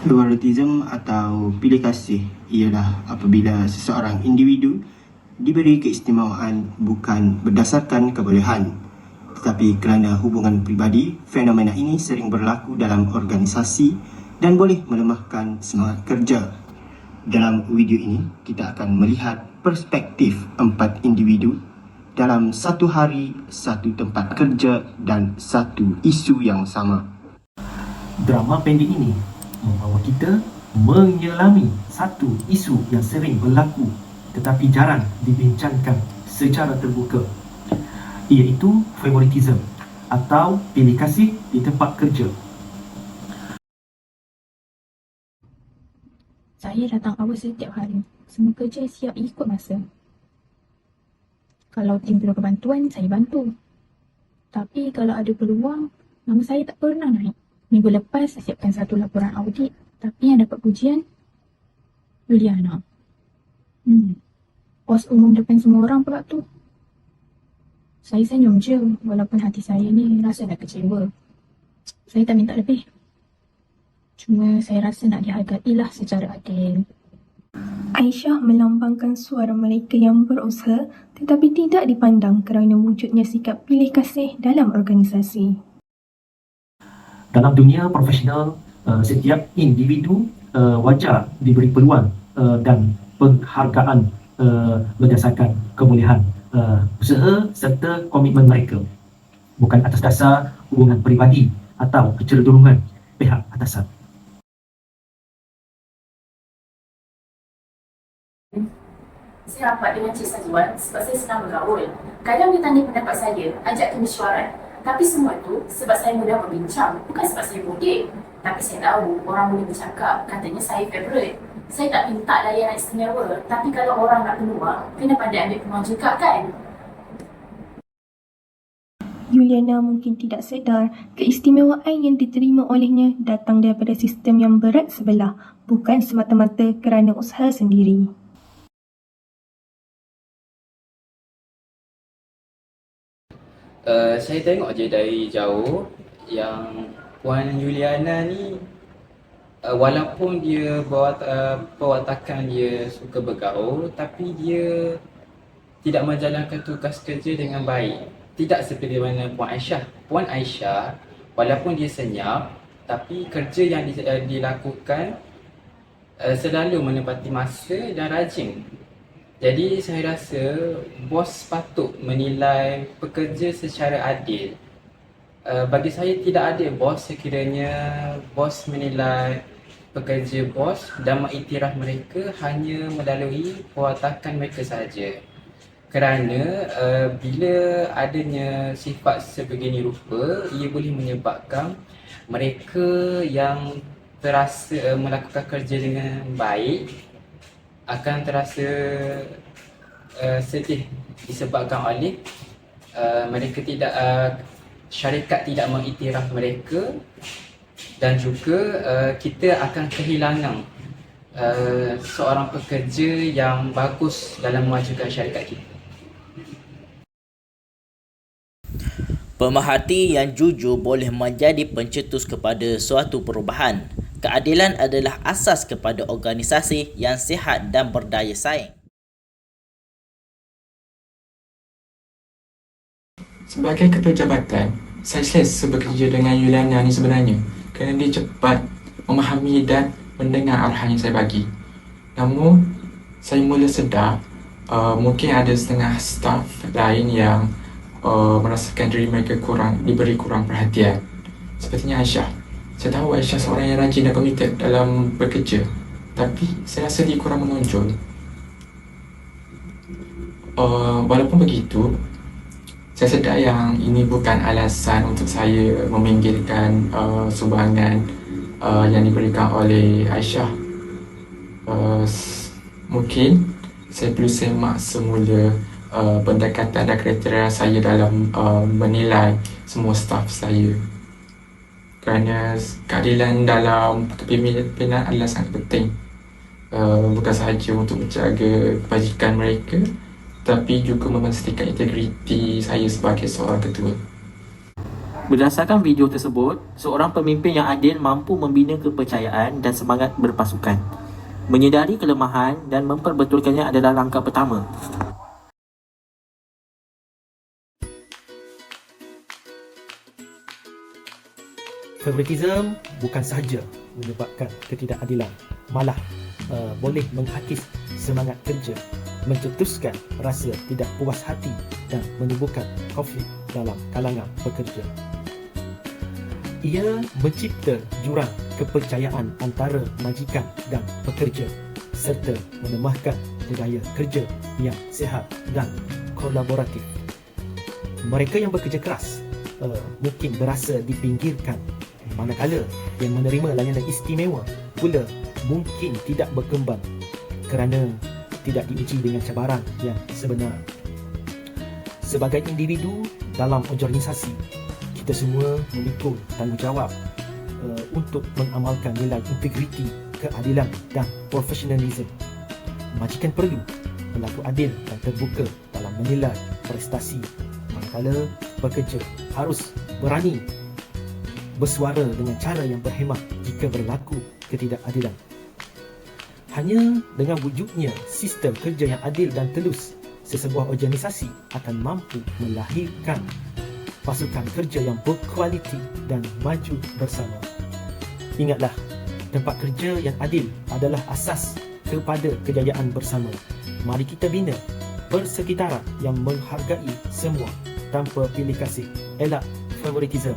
Favoritism atau pilih kasih ialah apabila seseorang individu diberi keistimewaan bukan berdasarkan kebolehan tetapi kerana hubungan pribadi, fenomena ini sering berlaku dalam organisasi dan boleh melemahkan semangat kerja. Dalam video ini, kita akan melihat perspektif empat individu dalam satu hari, satu tempat kerja dan satu isu yang sama. Drama pendek ini membawa kita menyelami satu isu yang sering berlaku tetapi jarang dibincangkan secara terbuka iaitu favoritism atau pilih kasih di tempat kerja. Saya datang awal setiap hari. Semua kerja siap ikut masa. Kalau tim perlu bantuan, saya bantu. Tapi kalau ada peluang, nama saya tak pernah naik. Minggu lepas saya siapkan satu laporan audit. Tapi yang dapat pujian, Juliana. Hmm. Bos umum depan semua orang pula tu. Saya senyum je walaupun hati saya ni rasa dah kecewa. Saya tak minta lebih. Cuma saya rasa nak dihargailah secara adil. Aisyah melambangkan suara mereka yang berusaha tetapi tidak dipandang kerana wujudnya sikap pilih kasih dalam organisasi. Dalam dunia profesional, uh, setiap individu uh, wajar diberi peluang uh, dan penghargaan uh, berdasarkan kebolehan uh, usaha serta komitmen mereka bukan atas dasar hubungan peribadi atau kecenderungan pihak atasan. Saya rapat dengan Cik Sajuan sebab saya senang bergaul. Kadang dia tanya pendapat saya, ajak ke mesyuarat. Tapi semua tu sebab saya mudah berbincang, bukan sebab saya bodek. Tapi saya tahu orang boleh bercakap, katanya saya favourite. Saya tak minta layanan istimewa, tapi kalau orang nak peluang, kena pandai ambil peluang juga kan? Yuliana mungkin tidak sedar keistimewaan yang diterima olehnya datang daripada sistem yang berat sebelah, bukan semata-mata kerana usaha sendiri. Uh, saya tengok je dari jauh yang Puan Juliana ni uh, walaupun dia buat uh, perwatakan dia suka bergaul tapi dia tidak menjalankan tugas kerja dengan baik. Tidak seperti mana Puan Aisyah. Puan Aisyah walaupun dia senyap tapi kerja yang di, dilakukan uh, selalu menepati masa dan rajin. Jadi saya rasa bos patut menilai pekerja secara adil. Uh, bagi saya tidak adil bos sekiranya bos menilai pekerja bos dan mengiktiraf mereka hanya melalui perwatakan mereka sahaja. Kerana uh, bila adanya sifat sebegini rupa, ia boleh menyebabkan mereka yang terasa uh, melakukan kerja dengan baik akan terasa uh, sedih disebabkan oleh uh, mereka tidak uh, syarikat tidak mengiktiraf mereka dan juga uh, kita akan kehilangan uh, seorang pekerja yang bagus dalam memajukan syarikat kita. Pemerhati yang jujur boleh menjadi pencetus kepada suatu perubahan. Keadilan adalah asas kepada organisasi yang sihat dan berdaya saing. Sebagai ketua jabatan, saya selesa bekerja dengan Yuliana ni sebenarnya kerana dia cepat memahami dan mendengar arahan yang saya bagi. Namun, saya mula sedar uh, mungkin ada setengah staff lain yang uh, merasakan diri mereka kurang diberi kurang perhatian. Sepertinya Aisyah. Saya tahu Aisyah seorang yang rajin dan komited dalam bekerja. Tapi saya rasa dia kurang menonjol. Uh, walaupun begitu, saya sedar yang ini bukan alasan untuk saya meminggirkan uh, sumbangan uh, yang diberikan oleh Aisyah. Uh, mungkin saya perlu semak semula uh, pendekatan dan kriteria saya dalam uh, menilai semua staf saya. Kerana keadilan dalam kepimpinan adalah sangat penting. Uh, bukan sahaja untuk menjaga kebajikan mereka tapi juga memastikan integriti saya sebagai seorang ketua. Berdasarkan video tersebut, seorang pemimpin yang adil mampu membina kepercayaan dan semangat berpasukan. Menyedari kelemahan dan memperbetulkannya adalah langkah pertama. Favoritism bukan sahaja menyebabkan ketidakadilan, malah uh, boleh menghakis semangat kerja, mencetuskan rasa tidak puas hati dan menimbulkan konflik dalam kalangan pekerja. Ia mencipta jurang kepercayaan antara majikan dan pekerja serta melemahkan budaya kerja yang sihat dan kolaboratif. Mereka yang bekerja keras uh, mungkin berasa dipinggirkan manakala yang menerima layanan istimewa pula mungkin tidak berkembang kerana tidak diuji dengan cabaran yang sebenar. Sebagai individu dalam organisasi, kita semua memikul tanggungjawab uh, untuk mengamalkan nilai integriti, keadilan dan profesionalisme. Majikan perlu berlaku adil dan terbuka dalam menilai prestasi manakala pekerja harus berani bersuara dengan cara yang berhemah jika berlaku ketidakadilan. Hanya dengan wujudnya sistem kerja yang adil dan telus, sesebuah organisasi akan mampu melahirkan pasukan kerja yang berkualiti dan maju bersama. Ingatlah, tempat kerja yang adil adalah asas kepada kejayaan bersama. Mari kita bina persekitaran yang menghargai semua tanpa pilih kasih. Elak favoritism